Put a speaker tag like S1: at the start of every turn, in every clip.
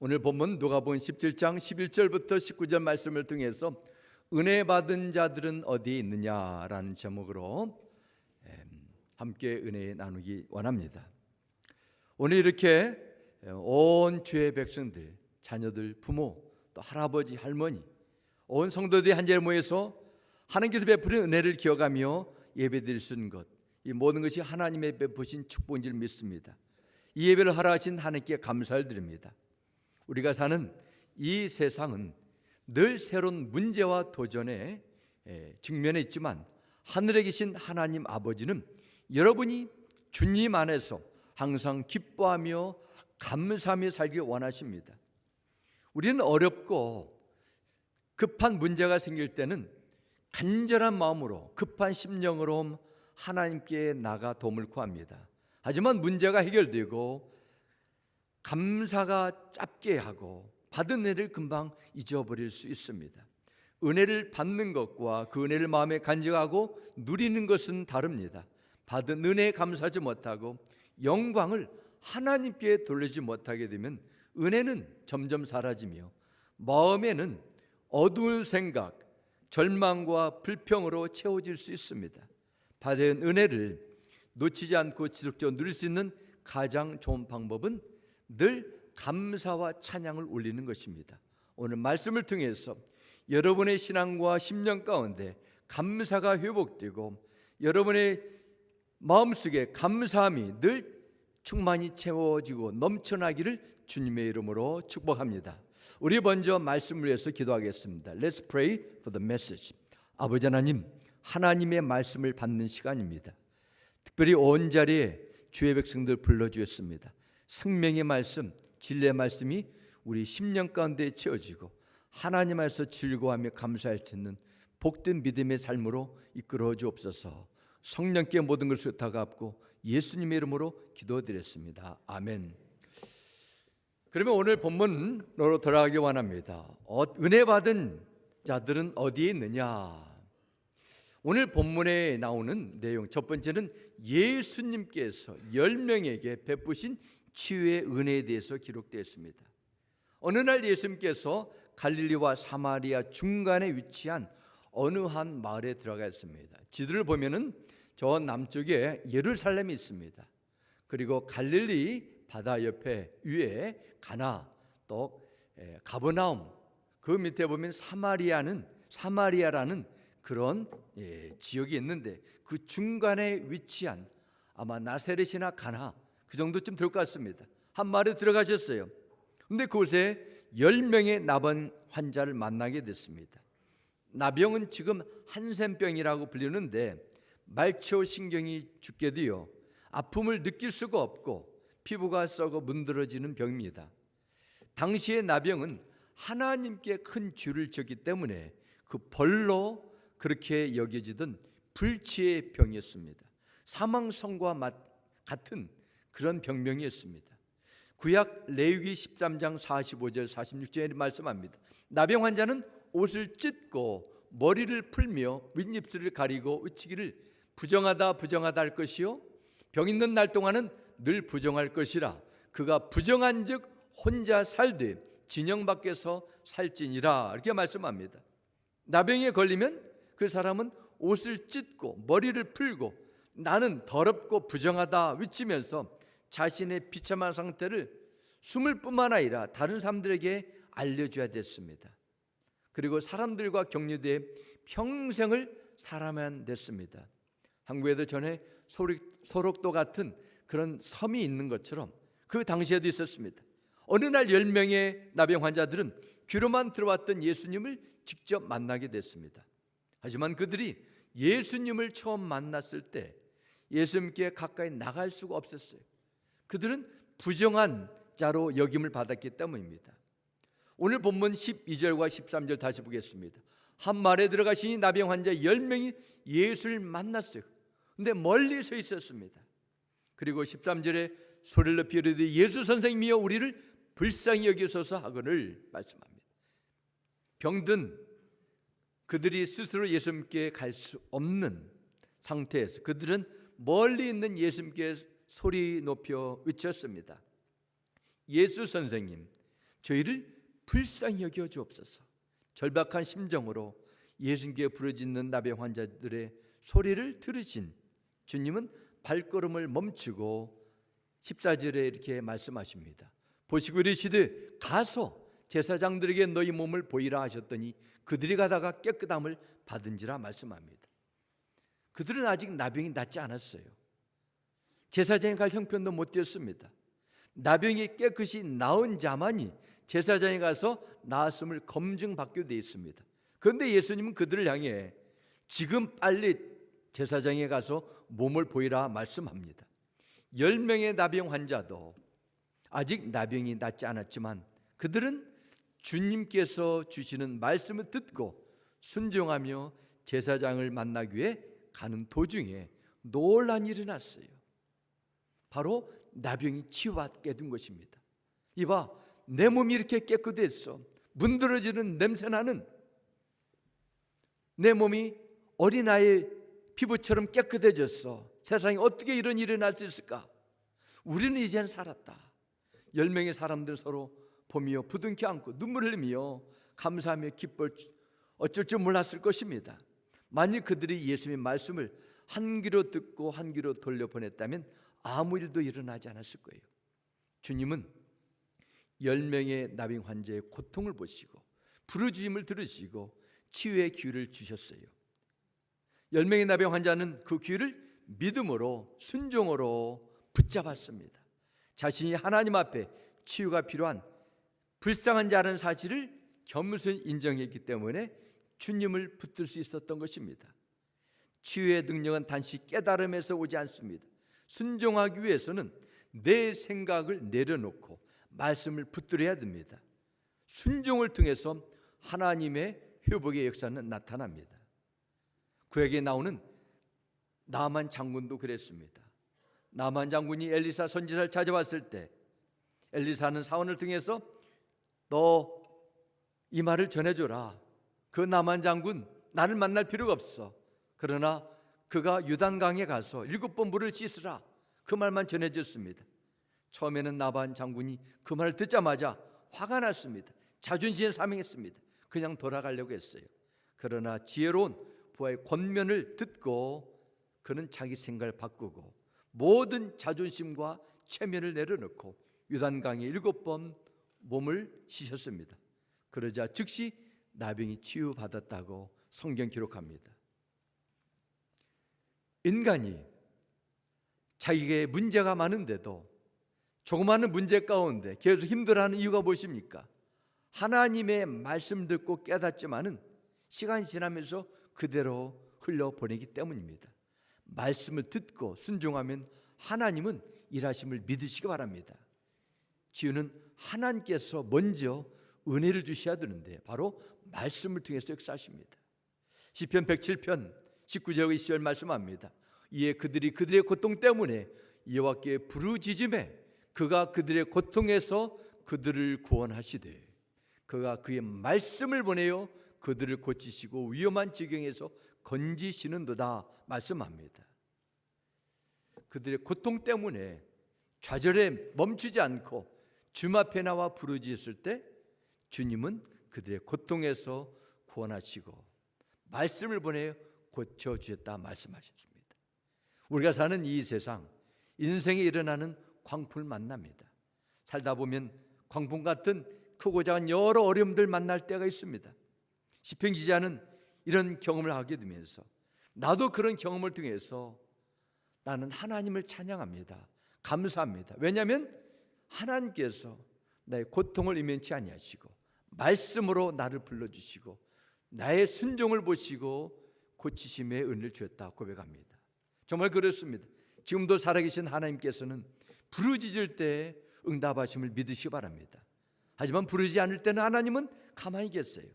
S1: 오늘 본문 누가복음 17장 11절부터 19절 말씀을 통해서 은혜 받은 자들은 어디에 있느냐라는 제목으로 em, 함께 은혜 나누기 원합니다. 오늘 이렇게 온 주의 백성들, 자녀들, 부모, 또 할아버지, 할머니, 온 성도들이 한 자리에 모여서 하나님께서 베푸는 은혜를 기억하며 예배드릴 수 있는 것, 이 모든 것이 하나님의 베푸신 축복인 줄 믿습니다. 이 예배를 하라 하신 하나님께 감사를 드립니다. 우리가 사는 이 세상은 늘 새로운 문제와 도전에 에, 직면해 있지만 하늘에 계신 하나님 아버지는 여러분이 주님 안에서 항상 기뻐하며 감사하며 살길 원하십니다. 우리는 어렵고 급한 문제가 생길 때는 간절한 마음으로 급한 심령으로 하나님께 나가 도움을 구합니다. 하지만 문제가 해결되고 감사가 짧게 하고 받은 은혜를 금방 잊어버릴 수 있습니다. 은혜를 받는 것과 그 은혜를 마음에 간직하고 누리는 것은 다릅니다. 받은 은혜에 감사하지 못하고 영광을 하나님께 돌리지 못하게 되면 은혜는 점점 사라지며 마음에는 어두운 생각, 절망과 불평으로 채워질 수 있습니다. 받은 은혜를 놓치지 않고 지속적으로 누릴 수 있는 가장 좋은 방법은 늘 감사와 찬양을 올리는 것입니다. 오늘 말씀을 통해서 여러분의 신앙과 심령 가운데 감사가 회복되고 여러분의 마음속에 감사함이 늘 충만히 채워지고 넘쳐나기를 주님의 이름으로 축복합니다. 우리 먼저 말씀을 위해서 기도하겠습니다. Let's pray for the message. 아버지 하나님, 하나님의 말씀을 받는 시간입니다. 특별히 온 자리에 주의 백성들 불러 주셨습니다. 생명의 말씀, 진리의 말씀이 우리 심령 가운데 채워지고 하나님 안에서 즐거워하며 감사할 수 있는 복된 믿음의 삶으로 이끌어 주옵소서. 성령께 모든 것을 다 갚고 예수님의 이름으로 기도드렸습니다. 아멘. 그러면 오늘 본문으로 돌아가기 원합니다. 어, 은혜 받은 자들은 어디에 있느냐? 오늘 본문에 나오는 내용 첫 번째는 예수님께서 열 명에게 베푸신 치유의 은혜에 대해서 기록되어 있습니다. 어느 날 예수님께서 갈릴리와 사마리아 중간에 위치한 어느 한 마을에 들어갔습니다. 지도를 보면은 저 남쪽에 예루살렘이 있습니다. 그리고 갈릴리 바다 옆에 위에 가나 또 에, 가버나움 그 밑에 보면 사마리아는 사마리아라는 그런 예, 지역이 있는데 그 중간에 위치한 아마 나세렛이나 가나 그 정도쯤 될 것 같습니다. 한 마을에 들어가셨어요. 근데 그곳에 열 명의 나번 환자를 만나게 됐습니다. 나병은 지금 한센병이라고 불리는데 말초 신경이 죽게 되어 아픔을 느낄 수가 없고 피부가 썩어 문드러지는 병입니다. 당시의 나병은 하나님께 큰 죄를 졌기 때문에 그 벌로 그렇게 여겨지던 불치의 병이었습니다. 사망성과 같은 그런 병명이었습니다. 구약 레위기 13장 45절 46절에 말씀합니다. 나병 환자는 옷을 찢고 머리를 풀며 윗입술을 가리고 의치기를 부정하다 부정하다 할 것이요 병 있는 날 동안은 늘 부정할 것이라 그가 부정한즉 혼자 살되 진영 밖에서 살지니라 이렇게 말씀합니다. 나병에 걸리면 그 사람은 옷을 찢고 머리를 풀고 나는 더럽고 부정하다 외치면서 자신의 비참한 상태를 숨을 뿐만 아니라 다른 사람들에게 알려줘야 됐습니다. 그리고 사람들과 격려돼 평생을 살아만 됐습니다. 한국에도 전에 소록도 같은 그런 섬이 있는 것처럼 그 당시에도 있었습니다. 어느 날열 명의 나병 환자들은 귀로만 들어왔던 예수님을 직접 만나게 됐습니다. 하지만 그들이 예수님을 처음 만났을 때 예수님께 가까이 나갈 수가 없었어요. 그들은 부정한 자로 여김을 받았기 때문입니다. 오늘 본문 12절과 13절 다시 보겠습니다. 한 말에 들어가시니 나병 환자 10명이 예수를 만났어요. 근데 멀리 서 있었습니다. 그리고 13절에 소리를 높이 이르되 예수 선생님이여 우리를 불쌍히 여기소서 하거늘 말씀합니다. 병든 그들이 스스로 예수님께 갈 수 없는 상태에서 그들은 멀리 있는 예수님께 소리 높여 외쳤습니다. 예수 선생님, 저희를 불쌍히 여겨 주옵소서. 절박한 심정으로 예수님께 부르짖는 나병 환자들의 소리를 들으신 주님은 발걸음을 멈추고 14절에 이렇게 말씀하십니다. 보시고 이르시되 가서 제사장들에게 너희 몸을 보이라 하셨더니 그들이 가다가 깨끗함을 받은지라 말씀합니다. 그들은 아직 나병이 낫지 않았어요. 제사장에 갈 형편도 못 되었습니다. 나병이 깨끗이 나은 자만이 제사장에 가서 나았음을 검증받게 돼 있습니다. 그런데 예수님은 그들을 향해 지금 빨리 제사장에 가서 몸을 보이라 말씀합니다. 열 명의 나병 환자도 아직 나병이 낫지 않았지만 그들은 주님께서 주시는 말씀을 듣고 순종하며 제사장을 만나기 위해 가는 도중에 놀란이 일어났어요. 바로 나병이 치유받게 된 것입니다. 이봐, 내 몸이 이렇게 깨끗했어. 문드러지는 냄새나는 내 몸이 어린아이의 피부처럼 깨끗해졌어. 세상에 어떻게 이런 일이 날 수 있을까? 우리는 이제는 살았다. 열 명의 사람들 서로 보며 부둥켜 안고 눈물 흘리며 감사하며 기뻐 어쩔 줄 몰랐을 것입니다. 만일 그들이 예수님의 말씀을 한 귀로 듣고 한 귀로 돌려 보냈다면 아무 일도 일어나지 않았을 거예요. 주님은 열 명의 나병 환자의 고통을 보시고 부르짖음을 들으시고 치유의 기회를 주셨어요. 열 명의 나병 환자는 그 기회를 믿음으로 순종으로 붙잡았습니다. 자신이 하나님 앞에 치유가 필요한 불쌍한 자라는 사실을 겸손히 인정했기 때문에 주님을 붙들 수 있었던 것입니다. 치유의 능력은 단지 깨달음에서 오지 않습니다. 순종하기 위해서는 내 생각을 내려놓고 말씀을 붙들어야 됩니다. 순종을 통해서 하나님의 회복의 역사는 나타납니다. 그에게 나오는 나만 장군도 그랬습니다. 나만 장군이 엘리사 선지자를 찾아왔을 때 엘리사는 사원을 통해서 너 이 말을 전해줘라. 그 나만 장군 나를 만날 필요가 없어. 그러나 그가 유단강에 가서 일곱 번 물을 씻으라. 그 말만 전해줬습니다. 처음에는 나반 장군이 그 말을 듣자마자 화가 났습니다. 자존심에 사명했습니다. 그냥 돌아가려고 했어요. 그러나 지혜로운 부하의 권면을 듣고 그는 자기 생각을 바꾸고 모든 자존심과 체면을 내려놓고 유단강에 일곱 번 몸을 씻었습니다. 그러자 즉시 나병이 치유받았다고 성경 기록합니다. 인간이 자기에게 문제가 많은데도 조그마한 문제 가운데 계속 힘들어하는 이유가 무엇입니까? 하나님의 말씀 듣고 깨닫지만은 시간이 지나면서 그대로 흘려보내기 때문입니다. 말씀을 듣고 순종하면 하나님은 일하심을 믿으시기 바랍니다. 지유는 하나님께서 먼저 은혜를 주셔야 되는데 바로 말씀을 통해서 역사하십니다. 시편 107편 19절 20절 말씀합니다. 이에 그들이 그들의 고통 때문에 여호와께 부르짖음에 그가 그들의 고통에서 그들을 구원하시되 그가 그의 말씀을 보내어 그들을 고치시고 위험한 지경에서 건지시는도다 말씀합니다. 그들의 고통 때문에 좌절에 멈추지 않고 주님 앞에 나와 부르짖을 때 주님은 그들의 고통에서 구원하시고 말씀을 보내 고쳐 주셨다 말씀하셨습니다. 우리가 사는 이 세상 인생에 일어나는 광풍을 만납니다. 살다 보면 광풍 같은 크고 작은 여러 어려움들 만날 때가 있습니다. 시편 기자는 이런 경험을 하게 되면서 나도 그런 경험을 통해서 나는 하나님을 찬양합니다. 감사합니다. 왜냐하면 하나님께서 나의 고통을 이면치 아니하시고 말씀으로 나를 불러주시고 나의 순종을 보시고 고치심의 은혜를 주었다 고백합니다. 정말 그렇습니다. 지금도 살아계신 하나님께서는 부르짖을 때 응답하심을 믿으시기 바랍니다. 하지만 부르지 않을 때는 하나님은 가만히 계세요.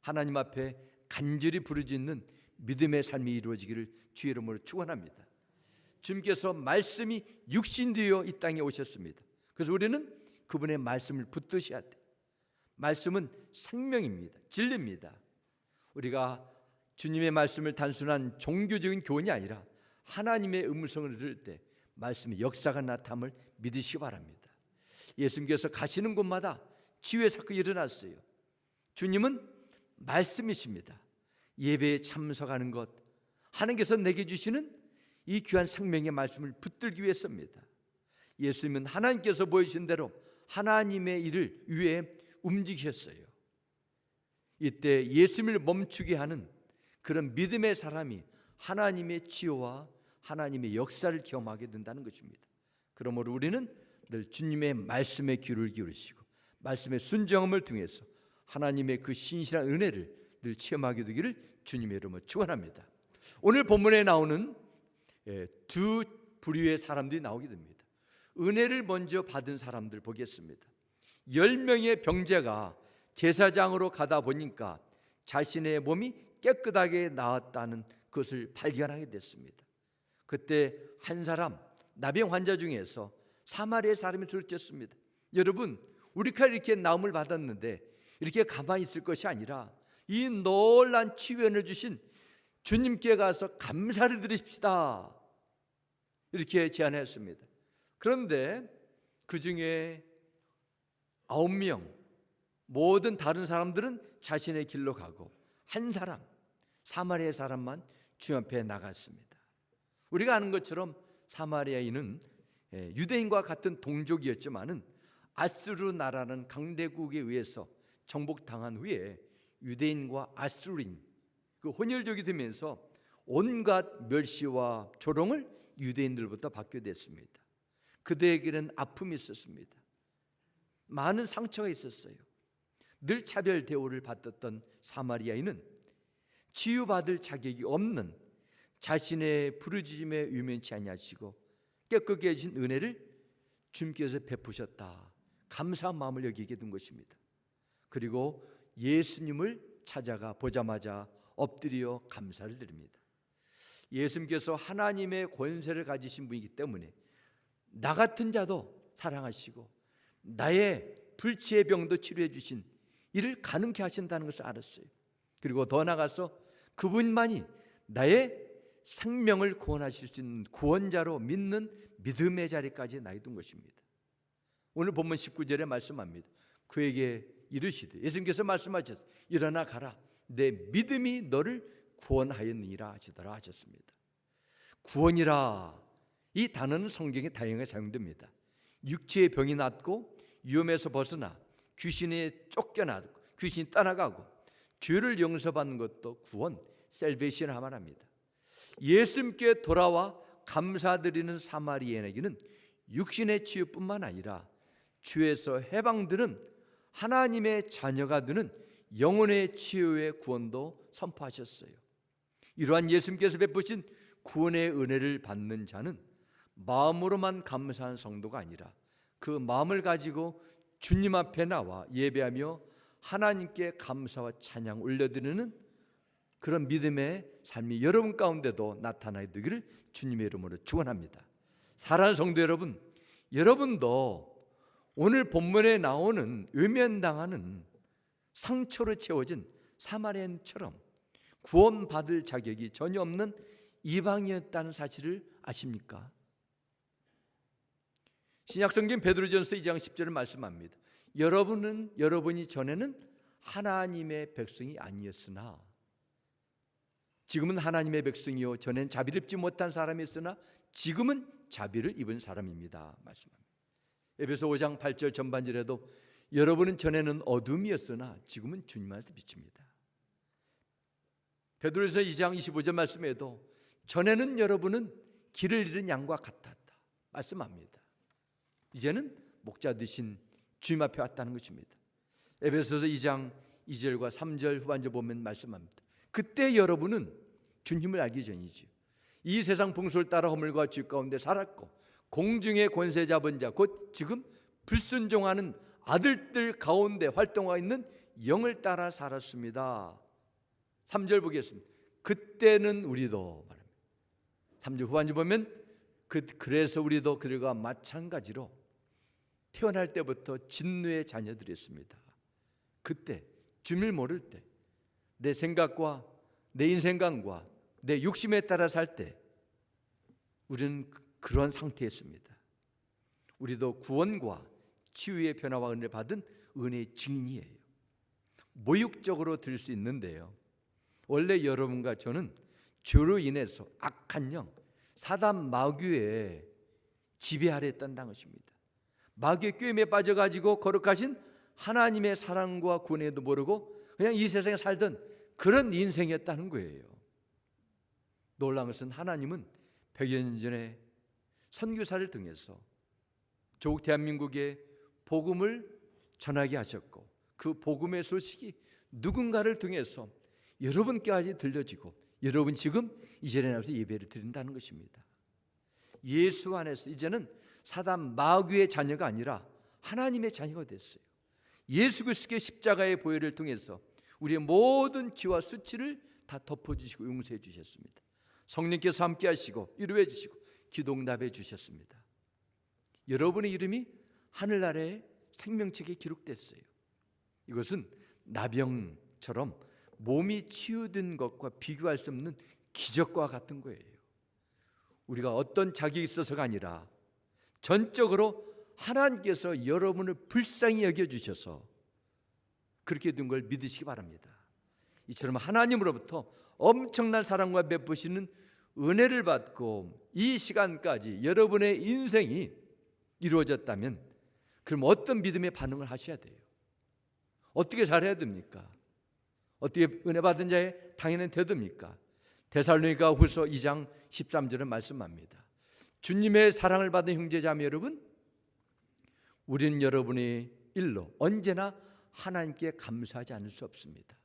S1: 하나님 앞에 간절히 부르짖는 믿음의 삶이 이루어지기를 주의 이름으로 축원합니다. 주님께서 말씀이 육신되어 이 땅에 오셨습니다. 그래서 우리는 그분의 말씀을 붙드셔야 돼. 말씀은 생명입니다. 진리입니다. 우리가 주님의 말씀을 단순한 종교적인 교훈이 아니라 하나님의 음성을 들을 때 말씀의 역사가 나타남을 믿으시기 바랍니다. 예수님께서 가시는 곳마다 치유의 사건이 일어났어요. 주님은 말씀이십니다. 예배에 참석하는 것 하나님께서 내게 주시는 이 귀한 생명의 말씀을 붙들기 위해서입니다. 예수님은 하나님께서 보여주신 대로 하나님의 일을 위해 움직이셨어요. 이때 예수님을 멈추게 하는 그런 믿음의 사람이 하나님의 치유와 하나님의 역사를 경험하게 된다는 것입니다. 그러므로 우리는 늘 주님의 말씀에 귀를 기울이시고 말씀의 순정함을 통해서 하나님의 그 신실한 은혜를 늘 체험하게 되기를 주님의 이름으로 축원합니다. 오늘 본문에 나오는 예, 두 부류의 사람들이 나오게 됩니다. 은혜를 먼저 받은 사람들 보겠습니다. 열 명의 병자가 제사장으로 가다 보니까 자신의 몸이 깨끗하게 나았다는 것을 발견하게 됐습니다. 그때 한 사람 나병 환자 중에서 사마리아 사람이 둘째습니다. 여러분, 우리가 이렇게 나음을 받았는데 이렇게 가만히 있을 것이 아니라 이 놀란 치유를 주신 주님께 가서 감사를 드립시다. 이렇게 제안했습니다. 그런데 그 중에 아홉 명 모든 다른 사람들은 자신의 길로 가고 한 사람 사마리아 사람만 주 앞에 나갔습니다. 우리가 아는 것처럼 사마리아인은 예, 유대인과 같은 동족이었지만은 아스루 나라는 강대국에 의해서 정복당한 후에 유대인과 아수르인 그 혼혈족이 되면서 온갖 멸시와 조롱을 유대인들부터 받게 됐습니다. 그들에게는 아픔이 있었습니다. 많은 상처가 있었어요. 늘 차별 대우를 받았던 사마리아인은 치유받을 자격이 없는 자신의 부르짖음에 유면치 아니하시고 깨끗게 해주신 은혜를 주님께서 베푸셨다. 감사한 마음을 여기게 된 것입니다. 그리고 예수님을 찾아가 보자마자 엎드려 감사를 드립니다. 예수님께서 하나님의 권세를 가지신 분이기 때문에 나 같은 자도 사랑하시고 나의 불치의 병도 치료해 주신 이를 가능케 하신다는 것을 알았어요. 그리고 더 나가서 그분만이 나의 생명을 구원하실 수 있는 구원자로 믿는 믿음의 자리까지 나이둔 것입니다. 오늘 본문 19절에 말씀합니다. 그에게 이르시되 예수님께서 말씀하셨어요. 일어나 가라. 내 믿음이 너를 구원하였느니라 하시더라 하셨습니다. 구원이라 이 단어는 성경에 다양하게 사용됩니다. 육체의 병이 낫고 위험에서 벗어나 귀신에 쫓겨나고 귀신이 떠나가고 죄를 용서받는 것도 구원, 셀베이션 하말합니다. 예수님께 돌아와 감사드리는 사마리아에게는 육신의 치유뿐만 아니라 주에서 해방되는 하나님의 자녀가 되는 영혼의 치유의 구원도 선포하셨어요. 이러한 예수님께서 베푸신 구원의 은혜를 받는 자는 마음으로만 감사한 성도가 아니라 그 마음을 가지고 주님 앞에 나와 예배하며 하나님께 감사와 찬양 올려드리는 그런 믿음의 삶이 여러분 가운데도 나타나야 되기를 주님의 이름으로 축원합니다. 사랑하는 성도 여러분, 여러분도 오늘 본문에 나오는 외면당하는 상처로 채워진 사마리아인처럼 구원받을 자격이 전혀 없는 이방이었다는 사실을 아십니까? 신약성경 베드로전서 2장 10절을 말씀합니다. 여러분은 여러분이 전에는 하나님의 백성이 아니었으나 지금은 하나님의 백성이요 전엔 자비를 입지 못한 사람이었으나 지금은 자비를 입은 사람입니다. 말씀합니다. 에베소 5장 8절 전반절에도 여러분은 전에는 어둠이었으나 지금은 주님 안에서 빛입니다. 베드로서 2장 25절 말씀에도 전에는 여러분은 길을 잃은 양과 같았다 말씀합니다. 이제는 목자 되신 주님 앞에 왔다는 것입니다. 에베소서 2장 2절과 3절 후반절 보면 말씀합니다. 그때 여러분은 주님을 알기 전이지. 이 세상 풍속을 따라 허물과 죄 가운데 살았고 공중의 권세 잡은 자 곧 지금 불순종하는 아들들 가운데 활동하고 있는 영을 따라 살았습니다. 3절 보겠습니다. 그때는 우리도 말합니다. 3절 후반절 보면 그 그래서 우리도 그들과 마찬가지로 태어날 때부터 진노의 자녀들이었습니다. 그때 주님을 모를 때 내 생각과 내 인생관과 내 욕심에 따라 살 때 우리는 그런 상태였습니다. 우리도 구원과 치유의 변화와 은혜를 받은 은혜의 증인이에요. 모욕적으로 들 수 있는데요. 원래 여러분과 저는 죄로 인해서 악한 영, 사단 마귀의 지배 아래 있다는 것입니다. 마귀의 꾀임에 빠져가지고 거룩하신 하나님의 사랑과 구원에도 모르고 그냥 이 세상에 살던 그런 인생이었다는 거예요. 놀라운 것은 하나님은 100여 년 전에 선교사를 통해서 조국 대한민국에 복음을 전하게 하셨고 그 복음의 소식이 누군가를 통해서 여러분께까지 들려지고 여러분 지금 이 자리에 나와서 예배를 드린다는 것입니다. 예수 안에서 이제는 사단 마귀의 자녀가 아니라 하나님의 자녀가 됐어요. 예수 그리스도의 십자가의 보혈을 통해서 우리의 모든 죄와 수치를 다 덮어주시고 용서해 주셨습니다. 성령께서 함께하시고 위로해 주시고 기도응답해 주셨습니다. 여러분의 이름이 하늘나라의 생명책에 기록됐어요. 이것은 나병처럼 몸이 치유된 것과 비교할 수 없는 기적과 같은 거예요. 우리가 어떤 자격이 있어서가 아니라 전적으로 하나님께서 여러분을 불쌍히 여겨 주셔서 그렇게 된 걸 믿으시기 바랍니다. 이처럼 하나님으로부터 엄청난 사랑과 베푸시는 은혜를 받고 이 시간까지 여러분의 인생이 이루어졌다면 그럼 어떤 믿음의 반응을 하셔야 돼요? 어떻게 잘해야 됩니까? 어떻게 은혜 받은 자의 당연한 태도입니까? 데살로니가 후서 2장 13절은 말씀합니다. 주님의 사랑을 받은 형제자매 여러분, 우리는 여러분의 일로 언제나 하나님께 감사하지 않을 수 없습니다.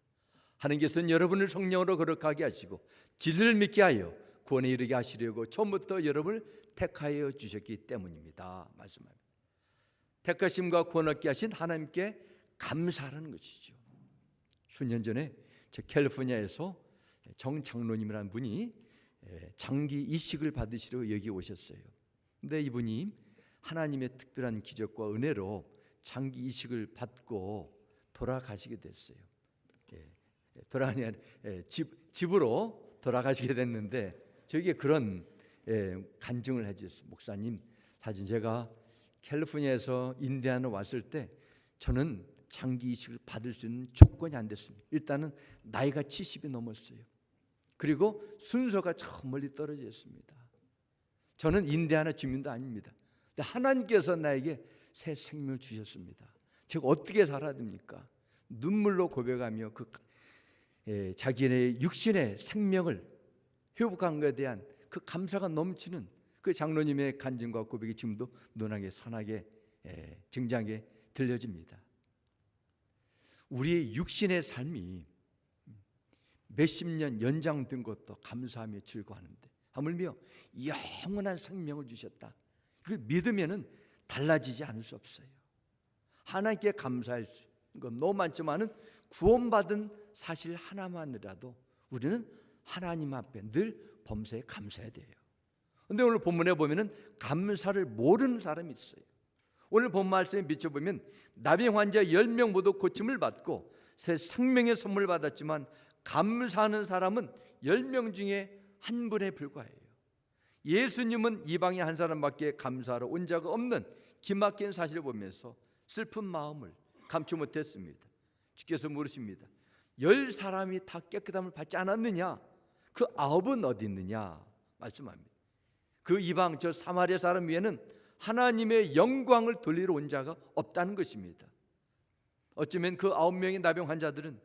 S1: 하나님께서는 여러분을 성령으로 거룩하게 하시고 진리를 믿게 하여 구원에 이르게 하시려고 처음부터 여러분을 택하여 주셨기 때문입니다. 말씀합니다. 택하심과 구원 얻게 하신 하나님께 감사하는 것이죠. 수년 전에 저 캘리포니아에서 정 장로님이라는 분이 장기 이식을 받으시러 여기 오셨어요. 근데 이분이 하나님의 특별한 기적과 은혜로 장기 이식을 받고 돌아가시게 됐어요. 돌아가니 집 집으로 돌아가시게 됐는데 저에게 그런 간증을 해주셨어요. 목사님 사실 제가 캘리포니아에서 인디아나 왔을 때 저는 장기 이식을 받을 수 있는 조건이 안 됐습니다. 일단은 나이가 70이 넘었어요. 그리고 순서가 저 멀리 떨어져 있습니다. 저는 인디아나 주민도 아닙니다. 근데 하나님께서 나에게 새 생명을 주셨습니다. 제가 어떻게 살아야 됩니까? 눈물로 고백하며 그 예, 자기네 육신의 생명을 회복한 것에 대한 그 감사가 넘치는 그 장로님의 간증과 고백이 지금도 눈하게 선하게 예, 증장하게 들려집니다. 우리의 육신의 삶이 몇십 년 연장된 것도 감사하며 즐거워하는데 하물며 영원한 생명을 주셨다. 그걸 믿으면은 달라지지 않을 수 없어요. 하나님께 감사할 수 있는 건 너무 많지만은 구원받은 사실 하나만이라도 우리는 하나님 앞에 늘 범사에 감사해야 돼요. 근데 오늘 본문에 보면은 감사를 모르는 사람이 있어요. 오늘 본 말씀에 비춰보면 나병 환자 10명 모두 고침을 받고 새 생명의 선물을 받았지만 감사하는 사람은 10명 중에 한 분에 불과해요. 예수님은 이방인 한 사람밖에 감사하러 온 자가 없는 기막힌 사실을 보면서 슬픈 마음을 감추 못했습니다. 주께서 물으십니다. 열 사람이 다 깨끗함을 받지 않았느냐? 그 아홉은 어디 있느냐? 말씀합니다. 그 이방 저 사마리아 사람 위에는 하나님의 영광을 돌리러 온 자가 없다는 것입니다. 어쩌면 그 아홉 명의 나병 환자들은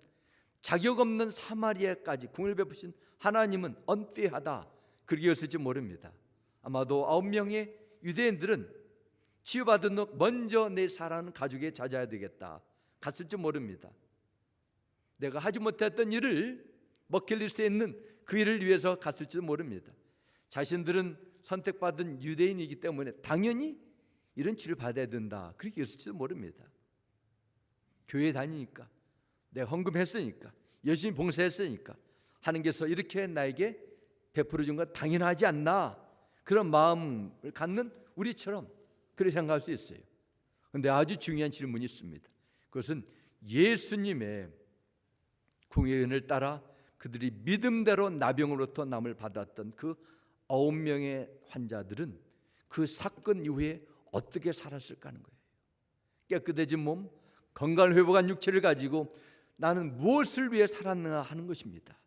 S1: 자격 없는 사마리아까지 궁을 베푸신 하나님은 언피하다 그렇게 였을지 모릅니다. 아마도 아홉 명의 유대인들은 치유받은 후 먼저 내 사랑하는 가족에 찾아야 되겠다 갔을지 모릅니다. 내가 하지 못했던 일을 버킷리스트에 있는 그 일을 위해서 갔을지도 모릅니다. 자신들은 선택받은 유대인이기 때문에 당연히 이런 치료를 받아야 된다. 그렇게 했을지도 모릅니다. 교회 다니니까 내가 헌금했으니까 열심히 봉사했으니까 하나님께서 이렇게 나에게 베풀어 준 건 당연하지 않나 그런 마음을 갖는 우리처럼 그렇게 생각할 수 있어요. 그런데 아주 중요한 질문이 있습니다. 그것은 예수님의 궁의 은을 따라 그들이 믿음대로 나병으로부터 남을 받았던 그 아홉 명의 환자들은 그 사건 이후에 어떻게 살았을까 하는 거예요. 깨끗해진 몸, 건강을 회복한 육체를 가지고 나는 무엇을 위해 살았는가 하는 것입니다.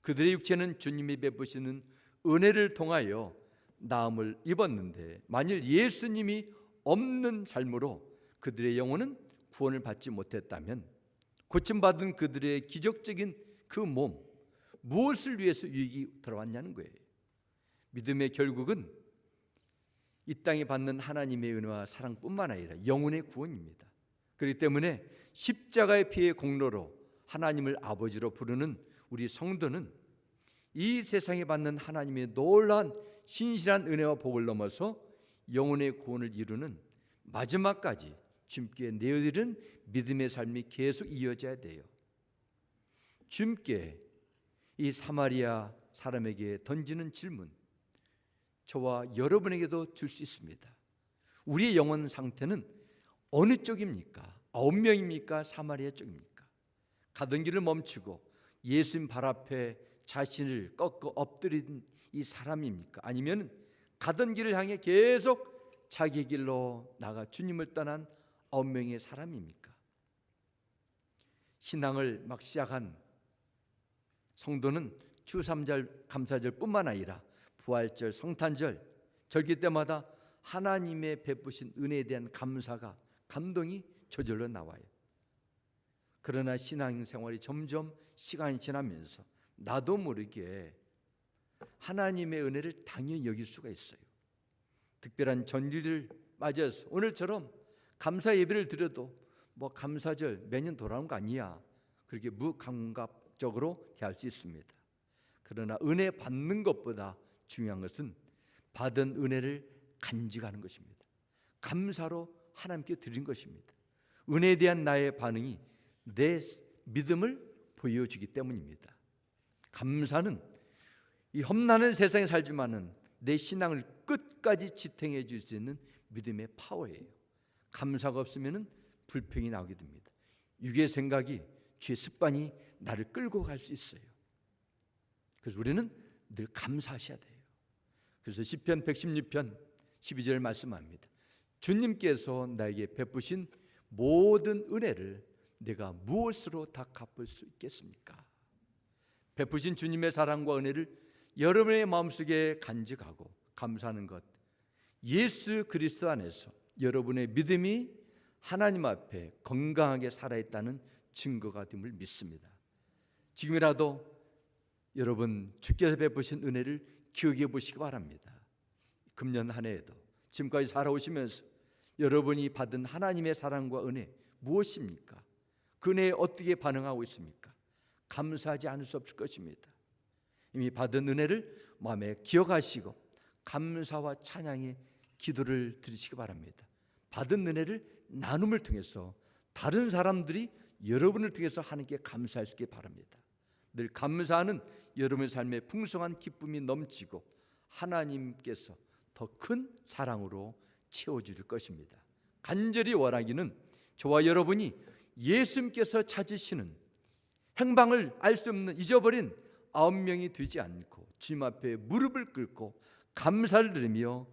S1: 그들의 육체는 주님이 베푸시는 은혜를 통하여 나음을 입었는데 만일 예수님이 없는 삶으로 그들의 영혼은 구원을 받지 못했다면 고침받은 그들의 기적적인 그 몸 무엇을 위해서 유익이 들어왔냐는 거예요. 믿음의 결국은 이 땅에 받는 하나님의 은혜와 사랑뿐만 아니라 영혼의 구원입니다. 그렇기 때문에 십자가의 피의 공로로 하나님을 아버지로 부르는 우리 성도는 이 세상에 받는 하나님의 놀라운 신실한 은혜와 복을 넘어서 영혼의 구원을 이루는 마지막까지 주님께 내어드리는 믿음의 삶이 계속 이어져야 돼요. 주님께 이 사마리아 사람에게 던지는 질문 저와 여러분에게도 줄 수 있습니다. 우리의 영혼 상태는 어느 쪽입니까? 아홉 명입니까? 사마리아 쪽입니까? 가던 길을 멈추고 예수님 발 앞에 자신을 꺾어 엎드린 이 사람입니까? 아니면 가던 길을 향해 계속 자기 길로 나가 주님을 떠난 아홉 명의 사람입니까? 신앙을 막 시작한 성도는 추삼절 감사절뿐만 아니라 부활절, 성탄절, 절기 때마다 하나님의 베푸신 은혜에 대한 감사가 감동이 저절로 나와요. 그러나 신앙 생활이 점점 시간이 지나면서 나도 모르게 하나님의 은혜를 당연히 여길 수가 있어요. 특별한 전일을 맞아서 오늘처럼 감사 예배를 드려도 뭐 감사절 매년 돌아오는 거 아니야. 그렇게 무감각적으로 대할 수 있습니다. 그러나 은혜 받는 것보다 중요한 것은 받은 은혜를 간직하는 것입니다. 감사로 하나님께 드린 것입니다. 은혜에 대한 나의 반응이 내 믿음을 보여주기 때문입니다. 감사는 이 험난한 세상에 살지만은 내 신앙을 끝까지 지탱해 줄 수 있는 믿음의 파워예요. 감사가 없으면은 불평이 나오게 됩니다. 육의 생각이 죄 습관이 나를 끌고 갈 수 있어요. 그래서 우리는 늘 감사하셔야 돼요. 그래서 시편 116편 12절 말씀합니다. 주님께서 나에게 베푸신 모든 은혜를 내가 무엇으로 다 갚을 수 있겠습니까? 베푸신 주님의 사랑과 은혜를 여러분의 마음속에 간직하고 감사하는 것 예수 그리스도 안에서 여러분의 믿음이 하나님 앞에 건강하게 살아있다는 증거가 됨을 믿습니다. 지금이라도 여러분 주께서 베푸신 은혜를 기억해 보시기 바랍니다. 금년 한 해에도 지금까지 살아오시면서 여러분이 받은 하나님의 사랑과 은혜 무엇입니까? 그 은혜에 어떻게 반응하고 있습니까? 감사하지 않을 수 없을 것입니다. 이미 받은 은혜를 마음에 기억하시고 감사와 찬양의 기도를 드리시기 바랍니다. 받은 은혜를 나눔을 통해서 다른 사람들이 여러분을 통해서 하나님께 감사할 수 있게 바랍니다. 늘 감사하는 여러분의 삶에 풍성한 기쁨이 넘치고 하나님께서 더 큰 사랑으로 채워줄 것입니다. 간절히 원하기는 저와 여러분이 예수님께서 찾으시는 행방을 알 수 없는 잊어버린 아홉 명이 되지 않고 주님 앞에 무릎을 꿇고 감사를 드리며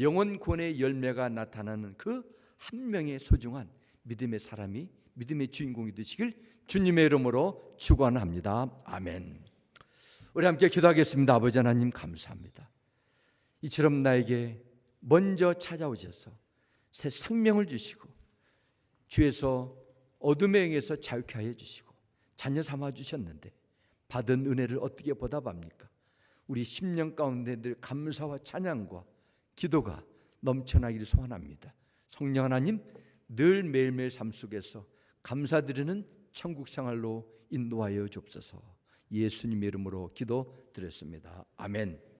S1: 영원 권의 열매가 나타나는 그 한 명의 소중한 믿음의 사람이 믿음의 주인공이 되시길 주님의 이름으로 축원합니다. 아멘. 우리 함께 기도하겠습니다. 아버지 하나님 감사합니다. 이처럼 나에게 먼저 찾아오셔서 새 생명을 주시고 주에서 어둠의 영에서 자유케 하여 주시고 자녀 삼아 주셨는데 받은 은혜를 어떻게 보답합니까? 우리 10년 가운데 늘 감사와 찬양과 기도가 넘쳐나기를 소원합니다. 성령 하나님 늘 매일매일 삶 속에서 감사드리는 천국 생활로 인도하여 주옵소서. 예수님 이름으로 기도드렸습니다. 아멘.